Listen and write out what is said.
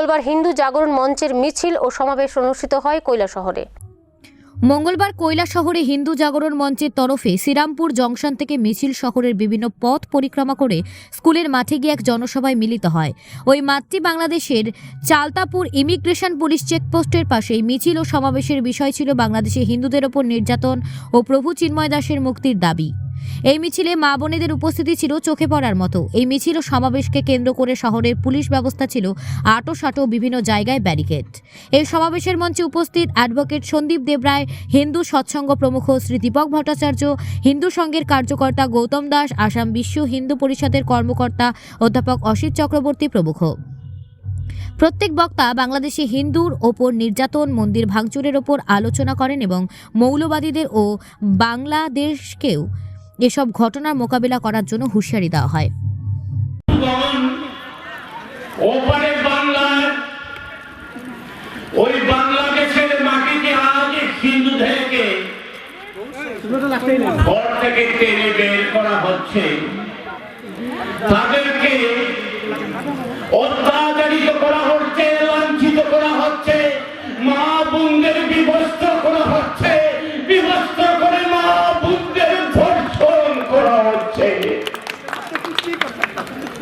মঙ্গলবার হিন্দু জাগরণ মঞ্চের মিছিল ও সমাবেশ অনুষ্ঠিত হয় কৈলা শহরে। মঙ্গলবার কৈলা শহরে হিন্দু জাগরণ মঞ্চের তরফে শ্রীরামপুর জংশন থেকে মিছিল শহরের বিভিন্ন পথ পরিক্রমা করে স্কুলের মাঠে গিয়ে এক জনসভায় মিলিত হয়। ওই মাতৃ বাংলাদেশের চালতাপুর ইমিগ্রেশন পুলিশ চেকপোস্টের পাশে। মিছিল ও সমাবেশের বিষয় ছিল বাংলাদেশে হিন্দুদের ওপর নির্যাতন ও প্রভু চিন্ময় দাসের মুক্তির দাবি। এই মিছিলে মা বোনেদের উপস্থিতি ছিল চোখে পড়ার মতো। এই মিছিল ও সমাবেশকে কেন্দ্র করে শহরের পুলিশ ব্যবস্থা ছিল আটো সাটো বিভিন্ন জায়গায় ব্যারিকেড। এই সমাবেশের মঞ্চে উপস্থিত অ্যাডভোকেট সন্দীপ দেবরায় হিন্দু সৎসঙ্গ প্রমুখ শ্রী দীপক ভট্টাচার্য, হিন্দু সংঘের কার্যকর্তা গৌতম দাস, আসাম বিশ্ব হিন্দু পরিষদের কর্মকর্তা অধ্যাপক অসিত চক্রবর্তী প্রমুখ। প্রত্যেক বক্তা বাংলাদেশে হিন্দুর ওপর নির্যাতন, মন্দির ভাঙচুরের ওপর আলোচনা করেন এবং মৌলবাদীদের ও বাংলাদেশকেও এসব ঘটনার মোকাবিলা করার জন্য হুঁশিয়ারি দেওয়া হয়। করা হচ্ছে। তাদেরকে অত্যাচারিত